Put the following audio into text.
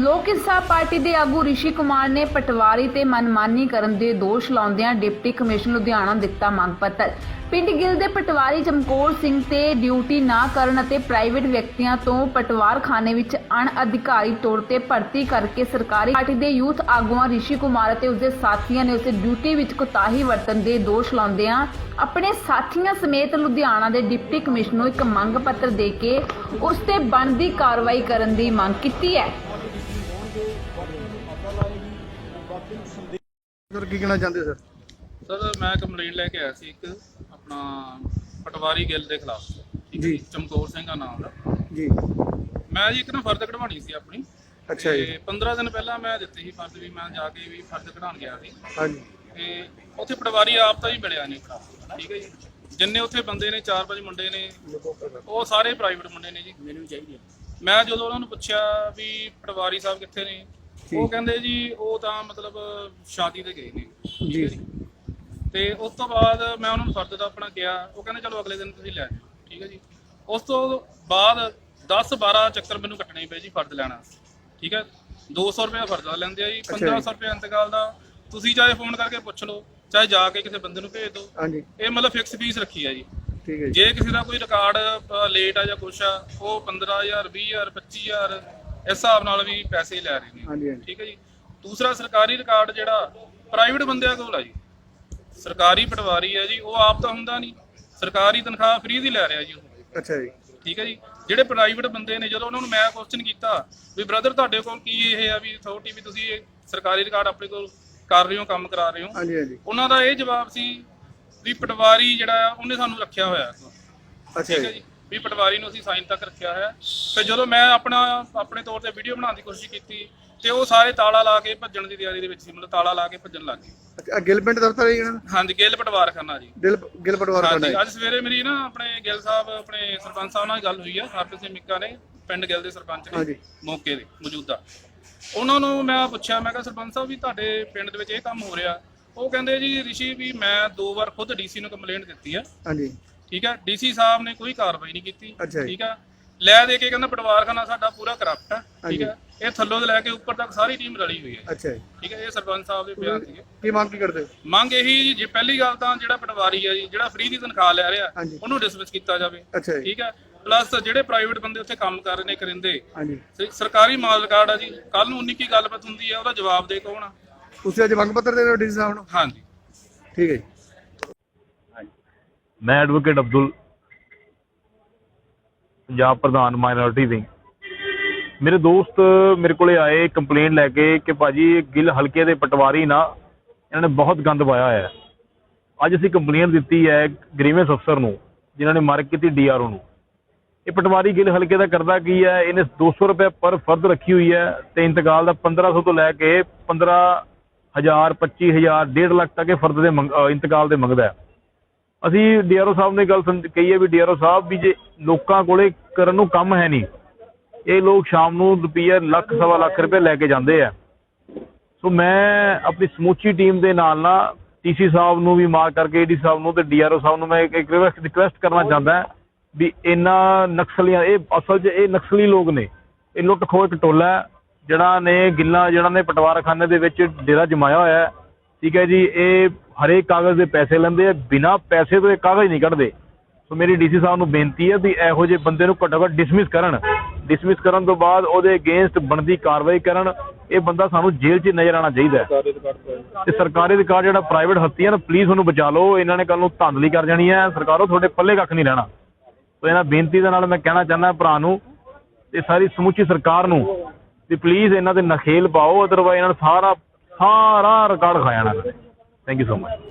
ਲੋਕ ਇਨਸਾਫ ਪਾਰਟੀ ਦੇ ਆਗੂ ਰਿਸ਼ੀ ਕੁਮਾਰ ਨੇ ਪਟਵਾਰੀ ਤੇ ਮਨਮਾਨੀ ਕਰਨ ਦੇ ਦੋਸ਼ ਲਾਉਂਦਿਆਂ ਡਿਪਟੀ ਕਮਿਸ਼ਨਰ ਲੁਧਿਆਣਾ ਦਿੱਤਾ ਮੰਗ ਪੱਤਰ। ਪਿੰਡ ਗਿੱਲ ਦੇ ਪਟਵਾਰੀ ਚਮਕੌਰ ਸਿੰਘ ਤੇ ਡਿਊਟੀ ਨਾ ਕਰਨ ਅਤੇ ਪ੍ਰਾਈਵੇਟ ਵਿਅਕਤੀਆਂ ਤੋਂ ਪਟਵਾਰਖਾਨੇ ਵਿੱਚ ਅਣਅਧਿਕਾਰੀ ਤੌਰ ਤੇ ਭਰਤੀ ਕਰਕੇ ਸਰਕਾਰੀ ਪਾਰਟੀ ਦੇ ਯੂਥ ਆਗੂਆਂ ਰਿਸ਼ੀ ਕੁਮਾਰ ਅਤੇ ਉਸਦੇ ਸਾਥੀਆਂ ਨੇ ਉਸੇ ਡਿਊਟੀ ਵਿੱਚ ਕੁਤਾਹੀ ਵਰਤਣ ਦੇ ਦੋਸ਼ ਲਾਉਂਦਿਆਂ ਆਪਣੇ ਸਾਥੀਆਂ ਸਮੇਤ ਲੁਧਿਆਣਾ ਦੇ ਡਿਪਟੀ ਕਮਿਸ਼ਨਰ ਨੂੰ ਇੱਕ ਮੰਗ ਪੱਤਰ ਦੇ ਕੇ ਉਸ ਤੇ ਬਣਦੀ ਕਾਰਵਾਈ ਕਰਨ ਦੀ ਮੰਗ ਕੀਤੀ ਹੈ। ਸਰ ਕੀ ਕਹਿਣਾ ਚਾਹੁੰਦੇ ਸਰ? ਸਰ ਮੈਂ ਕੰਪਲੇਂਟ ਲੈ ਕੇ ਆਇਆ ਸੀ ਇੱਕ ਆਪਣਾ ਪਟਵਾਰੀ ਗਿੱਲ ਦੇ ਖਿਲਾਫ। ਠੀਕ ਹੈ ਜੀ। ਚਮਕੌਰ ਸਿੰਘ ਦਾ ਨਾਮ ਦਾ। ਜੀ। ਮੈਂ ਜੀ ਇੱਕ ਨਾ ਫਰਦ ਕਢਵਾਉਣੀ ਸੀ ਆਪਣੀ। ਅੱਛਾ ਜੀ। ਤੇ 15 ਦਿਨ ਪਹਿਲਾਂ ਮੈਂ ਦਿੱਤੀ ਸੀ ਫਰਦ ਵੀ ਮੈਂ ਜਾ ਕੇ ਵੀ ਫਰਦ ਕਢਾਉਣ ਗਿਆ ਸੀ। ਹਾਂਜੀ। ਤੇ ਉੱਥੇ ਪਟਵਾਰੀ ਆਪ ਤਾਂ ਹੀ ਮਿਲਿਆ ਨਹੀਂ ਠੀਕ ਹੈ ਜੀ। ਜਿੰਨੇ ਉੱਥੇ ਬੰਦੇ ਨੇ ਚਾਰ ਪੰਜ ਮੁੰਡੇ ਨੇ ਉਹ ਸਾਰੇ ਪ੍ਰਾਈਵੇਟ ਮੁੰਡੇ ਨੇ ਜੀ। ਮੈਨੂੰ ਚਾਹੀਦੀ ਮੈਂ ਜਦੋਂ ਉਹਨਾਂ ਨੂੰ ਪੁੱਛਿਆ ਵੀ ਪਟਵਾਰੀ ਸਾਹਿਬ ਕਿੱਥੇ ਨੇ ਉਹ ਕਹਿੰਦੇ ਜੀ ਉਹ ਤਾਂ ਮਤਲਬ ਸ਼ਾਦੀ ਤੇ ਗਏ ਨੇ ਜੀ। ਤੇ ਉਸ ਤੋਂ ਬਾਅਦ ਮੈਂ ਉਹਨਾਂ ਨੂੰ ਫਰਦ ਦਾ ਆਪਣਾ ਕਿਹਾ ਉਹ ਕਹਿੰਦੇ ਚਲੋ ਅਗਲੇ ਦਿਨ ਤੁਸੀਂ ਲੈ ਜਾਓ ਠੀਕ ਹੈ ਜੀ। ਉਸ ਤੋਂ ਬਾਅਦ 10 12 ਚੱਕਰ ਮੈਨੂੰ ਕੱਟਣੇ ਪਏ ਜੀ ਫਰਦ ਲੈਣਾ। ਠੀਕ ਹੈ? 200 ਰੁਪਏ ਫਰਦ ਦਾ ਲੈਂਦੇ ਆ ਜੀ ਅੱਛਾ ਜੀ। 1500 ਰੁਪਏ ਇੰਤਕਾਲ ਦਾ। ਤੁਸੀਂ ਚਾਹੇ ਫੋਨ ਕਰਕੇ ਪੁੱਛ ਲਓ ਚਾਹੇ ਜਾ ਕੇ ਕਿਸੇ ਬੰਦੇ ਨੂੰ ਭੇਜ ਦਿਓ। ਹਾਂਜੀ। ਇਹ ਮਤਲਬ ਫਿਕਸ ਫੀਸ ਰੱਖੀ ਹੈ ਜੀ। ਠੀਕ ਹੈ ਜੀ। ਜੇ ਕਿਸੇ ਦਾ ਕੋਈ ਰਿਕਾਰਡ ਲੇਟ ਆ ਜਾਂ ਕੁਛ ਆ ਉਹ 15000 20000 25000 ਇਸ ਹਿਸਾਬ ਨਾਲ ਵੀ ਪੈਸੇ ਲੈ ਰਹੇ ਨੇ। ਹਾਂਜੀ ਹਾਂਜੀ। ਠੀਕ ਹੈ ਜੀ? ਦੂਸਰਾ ਸਰਕਾਰੀ ਰਿਕਾਰਡ ਜਿਹੜਾ ਪ੍ਰਾਈਵੇਟ ਬੰਦਿਆਂ ਕੋਲ ਆ ਜੀ। ਸਰਕਾਰੀ ਪਟਵਾਰੀ ਹੈ ਜੀ ਉਹ ਆਪ ਤਾਂ ਹੁੰਦਾ ਨਹੀਂ। ਸਰਕਾਰੀ ਤਨਖਾਹ ਫ੍ਰੀ ਦੀ ਲੈ ਰਿਹਾ ਜੀ ਉਹ। ਅੱਛਾ ਜੀ। ਠੀਕ ਹੈ ਜੀ? ਜਿਹੜੇ ਪ੍ਰਾਈਵੇਟ ਬੰਦੇ ਨੇ ਜਦੋਂ ਉਹਨਾਂ ਨੂੰ ਮੈਂ ਕੁਐਸਚਨ ਕੀਤਾ ਵੀ ਬ੍ਰਦਰ ਤੁਹਾਡੇ ਕੋਲ ਕੀ ਇਹ ਆ ਵੀ ਅਥਾਰਟੀ ਵੀ ਤੁਸੀਂ ਇਹ ਸਰਕਾਰੀ ਰਿਕਾਰਡ ਆਪਣੇ ਕੋਲ ਕਰ ਰਹੇ ਹੋ ਕੰਮ ਕਰਾ ਰਹੇ ਹੋ? ਹਾਂਜੀ ਹਾਂਜੀ। ਉਹਨਾਂ ਦਾ ਇਹ ਜਵਾਬ ਸੀ ਵੀ ਪਟਵਾਰੀ ਜਿਹੜਾ ਆ ਉਹਨੇ ਸਾਨੂੰ ਰੱਖਿਆ ਹੋਇਆ। ਅੱਛਾ ਠੀਕ ਹੈ ਜੀ। ਜੀ? ਵੀ ਪਟਵਾਰੀ ਨੂੰ ਅਸੀਂ ਸਾਈਨ ਤੱਕ ਰੱਖਿਆ ਹੋਇਆ ਫਿਰ ਜਦੋਂ ਮੈਂ ਆਪਣਾ ਆਪਣੇ ਤੌਰ ਤੇ ਵੀਡੀਓ ਬਣਾਉਣ ਦੀ ਕੋਸ਼ਿਸ਼ ਕੀਤੀ ਤੇ ਉਹ ਸਾਰੇ ਤਾਲਾ ਲਾ ਕੇ ਭੱਜਣ ਦੀ ਤਿਆਰੀ ਦੇ ਵਿੱਚ ਸੀ ਮਤਲਬ ਤਾਲਾ ਲਾ ਕੇ ਭੱਜਣ ਲੱਗ ਗਏ। ਗਿੱਲ ਪਿੰਡ ਦਫ਼ਤਰ ਹੈ ਜੀ ਇਹਨਾਂ ਦਾ? ਹਾਂਜੀ ਗਿੱਲ ਪਟਵਾਰ ਖਾਨਾ ਜੀ। ਦਿਲ ਗਿੱਲ ਪਟਵਾਰ ਹਾਂਜੀ ਕਰਨਾ ਅੱਜ ਸਵੇਰੇ ਮੇਰੀ ਨਾ ਆਪਣੇ ਗਿੱਲ ਸਾਹਿਬ ਆਪਣੇ ਸਰਪੰਚ ਸਾਹਿਬ ਨਾਲ ਗੱਲ ਹੋਈ ਆ ਹਰਪ੍ਰੀਤ ਸਿੰਘ ਮਿੱਕਾ ਨੇ ਪਿੰਡ ਗਿੱਲ ਦੇ ਸਰਪੰਚ ਨੇ ਹਾਂਜੀ। ਮੌਕੇ ਦੇ ਮੌਜੂਦਾ। ਉਹਨਾਂ ਨੂੰ ਮੈਂ ਪੁੱਛਿਆ ਮੈਂ ਕਿਹਾ ਸਰਪੰਚ ਸਾਹਿਬ ਵੀ ਤੁਹਾਡੇ ਪਿੰਡ ਦੇ ਵਿੱਚ ਇਹ ਕੰਮ ਹੋ ਰਿਹਾ। ਉਹ ਕਹਿੰਦੇ ਜੀ ਰਿਸ਼ੀ ਵੀ ਮੈਂ ਦੋ ਵਾਰ ਖੁਦ ਡੀਸੀ ਨੂੰ ਕੰਪਲੇਂਟ ਦਿੱਤੀ ਆ ਹਾਂਜੀ। ਠੀਕ ਹੈ ਡੀਸੀ ਸਾਹਿਬ ਨੇ ਕੋਈ ਕਾਰਵਾਈ ਨਹੀਂ ਕੀਤੀ ਅੱਛਾ ਜੀ। ਠੀਕ ਹੈ ਲੈ ਦੇ ਕੇ ਕਹਿੰਦਾ ਪਟਵਾਰਖਾਨਾ ਸਾਡਾ ਪੂਰਾ ਕਰਪਟ ਹੈ ਠੀਕ ਹਾਂਜੀ। ਹੈ ਇਹ ਥੱਲੋਂ ਤੋਂ ਲੈ ਕੇ ਉੱਪਰ ਤੱਕ ਸਾਰੀ ਟੀਮ ਰਲੀ ਹੋਈ ਹੈ। ਅੱਛਾ ਜੀ। ਠੀਕ ਹੈ ਇਹ ਸਰਪੰਚ ਸਾਹਿਬ ਦੇ ਬਿਆਨ ਸੀਗੇ। ਕੀ ਮੰਗ ਕੀ ਕਰਦੇ ਹੋ? ਮੰਗ ਇਹੀ ਜੀ ਜੇ ਪਹਿਲੀ ਗੱਲ ਤਾਂ ਜਿਹੜਾ ਪਟਵਾਰੀ ਹੈ ਜੀ ਜਿਹੜਾ ਫ੍ਰੀ ਦੀ ਤਨਖਾਹ ਲੈ ਰਿਹਾ ਹਾਂਜੀ। ਉਹਨੂੰ ਡਿਸਮਿਸ ਕੀਤਾ ਜਾਵੇ। ਅੱਛਾ ਜੀ। ਠੀਕ ਹੈ ਪਲੱਸ ਜਿਹੜੇ ਪ੍ਰਾਈਵੇਟ ਬੰਦੇ ਉੱਥੇ ਕੰਮ ਕਰ ਰਹੇ ਨੇ ਕਰਿੰਦੇ ਹਾਂਜੀ। ਸ- ਸਰਕਾਰੀ ਮਾਲ ਰਿਕਾਰਡ ਆ ਜੀ ਕੱਲ ਨੂੰ ਉਨੀ ਕੀ ਗੱਲਬਾਤ ਹੁੰਦੀ ਹੈ ਉਹਦਾ ਜਵਾਬ ਦੇ ਕੌਣ ਆ? ਤੁਸੀਂ ਅੱਜ ਮੰਗ ਪੱਤਰ ਦੇ ਰਹੇ ਹੋ ਡੀ ਸਾਹਿਬ ਨੂੰ? ਹਾਂਜੀ। ਠੀਕ ਹੈ ਜੀ। ਮੈਂ ਐਡਵੋਕੇਟ ਅਬਦੁਲ ਪੰਜਾਬ ਪ੍ਰਧਾਨ ਮਾਈਨੋਰਿਟੀ ਵਿੰਗ ਮੇਰੇ ਦੋਸਤ ਮੇਰੇ ਕੋਲੇ ਆਏ ਕੰਪਲੇਂਟ ਲੈ ਕੇ ਕਿ ਭਾਜੀ ਗਿੱਲ ਹਲਕੇ ਦੇ ਪਟਵਾਰੀ ਨਾ, ਇਹਨਾਂ ਨੇ ਬਹੁਤ ਗੰਦ ਪਾਇਆ ਹੋਇਆ ਹੈ। ਅੱਜ ਅਸੀਂ ਕੰਪਲੇਂਟ ਦਿੱਤੀ ਹੈ ਗ੍ਰੀਵੈਂਸ ਅਫਸਰ ਨੂੰ, ਜਿਨ੍ਹਾਂ ਨੇ ਮਾਰਕ ਕੀਤੀ ਡੀਆਰਓ ਨੂੰ। ਇਹ ਪਟਵਾਰੀ ਗਿੱਲ ਹਲਕੇ ਦਾ ਕਰਦਾ ਕੀ ਹੈ? ਇਹਨੇ 200 ਰੁਪਏ ਪਰ ਫਰਦ ਰੱਖੀ ਹੋਈ ਹੈ ਤੇ ਇੰਤਕਾਲ ਦਾ 1500 ਤੋਂ ਲੈ ਕੇ 15000 25000 1.5 ਲੱਖ ਤੱਕ ਇਹ ਫਰਦ ਦੇ ਮੰਗ- ਇੰਤਕਾਲ ਦੇ ਮੰਗਦਾ ਹੈ। ਅਸੀਂ ਡੀਆਰਓ ਸਾਹਿਬ ਨੇ ਗੱਲ ਸਮਝ- ਕਹੀ ਹੈ ਵੀ ਡੀਆਰਓ ਸਾਹਿਬ ਵੀ ਜੇ ਲੋਕਾਂ ਕੋਲੇ ਕਰਨ ਨੂੰ ਕੰਮ ਹੈ ਨਹੀਂ, ਇਹ ਲੋਕ ਸ਼ਾਮ ਨੂੰ ਰੁਪਈਆ ਲੱਖ, ਸਵਾ ਲੱਖ ਰੁਪਏ ਲੈ ਕੇ ਜਾਂਦੇ ਆ। ਸੋ ਮੈਂ ਆਪਣੀ ਸਮੁੱਚੀ ਟੀਮ ਦੇ ਨਾਲ ਨਾ ਟੀਸੀ ਸਾਹਿਬ ਨੂੰ ਵੀ ਮਾਰ ਕਰਕੇ ਏਡੀ ਸਾਹਿਬ ਨੂੰ ਤੇ ਡੀਆਰਓ ਸਾਹਿਬ ਨੂੰ ਮੈਂ ਇੱਕ ਰਿਕਵੈਸਟ ਕਰਨਾ ਚਾਹੁੰਦਾ ਵੀ ਇਹਨਾਂ ਨਕਸਲੀਆਂ ਇਹ ਅਸਲ 'ਚ ਇਹ ਨਕਸਲੀ ਲੋਕ ਨੇ। ਇਹ ਲੁੱਟ ਖੋਹ ਇੱਕ ਟੋਲਾ ਜਿਹੜਾ ਨੇ ਗਿੱਲਾਂ ਜਿਹੜਾ ਨੇ ਪਟਵਾਰਖਾਨੇ ਦੇ ਵਿੱਚ ਡੇਰਾ ਜਮਾਇਆ ਹੋਇਆ ਠੀਕ ਹੈ ਜੀ, ਇਹ ਹਰੇਕ ਕਾਗਜ਼ ਦੇ ਪੈਸੇ ਲੈਂਦੇ ਆ ਬਿਨਾਂ ਪੈਸੇ ਤੋਂ ਇਹ ਕਾਗਜ਼ ਨਹੀਂ ਕੱਢਦੇ। ਸੋ ਮੇਰੀ ਡੀਸੀ ਸਾਹਿਬ ਨੂੰ ਬੇਨਤੀ ਹੈ ਵੀ ਇਹੋ ਜਿਹੇ ਬੰਦੇ ਨੂੰ ਘੱਟੋ ਘੱਟ ਡਿਸਮਿਸ ਕਰਨ। ਡਿਸਮਿਸ ਕਰਨ ਤੋਂ ਬਾਅਦ ਉਹਦੇ ਅਗੇਂਸਟ ਬਣਦੀ ਕਾਰਵਾਈ ਕਰਨ। ਇਹ ਬੰਦਾ ਸਾਨੂੰ ਜੇਲ੍ਹ 'ਚ ਨਜ਼ਰ ਆਉਣਾ ਚਾਹੀਦਾ ਤੇ। ਸਰਕਾਰੀ ਰਿਕਾਰਡ ਜਿਹੜਾ ਪ੍ਰਾਈਵੇਟ ਹੱਤੀ ਹੈ ਨਾ ਪਲੀਜ਼ ਉਹਨੂੰ ਬਚਾ ਲਓ। ਇਹਨਾਂ ਨੇ ਕੱਲ ਨੂੰ ਧਾਂਦਲੀ ਕਰ ਜਾਣੀ ਹੈ। ਸਰਕਾਰੋ ਤੁਹਾਡੇ ਪੱਲੇ ਕੱਖ ਨਹੀਂ ਰਹਿਣਾ। ਸੋ ਇਹਨਾਂ ਬੇਨਤੀ ਦੇ ਨਾਲ ਮੈਂ ਕਹਿਣਾ ਚਾਹੁੰਦਾ ਭਰਾ ਨੂੰ ਤੇ ਸਾਰੀ ਸਮੁੱਚੀ ਸਰਕਾਰ ਨੂੰ ਵੀ ਪਲੀਜ਼ ਇਹਨਾਂ ਦੇ ਨਖੇਲ ਪਾਓ। ਅਦਰਵਾਈਜ਼ ਇਹਨਾਂ ਨੂੰ ਸਾਰਾ ਸਾਰਾ ਰਿਕਾਰਡ ਖਾ ਜਾਣਾ Thank you so much.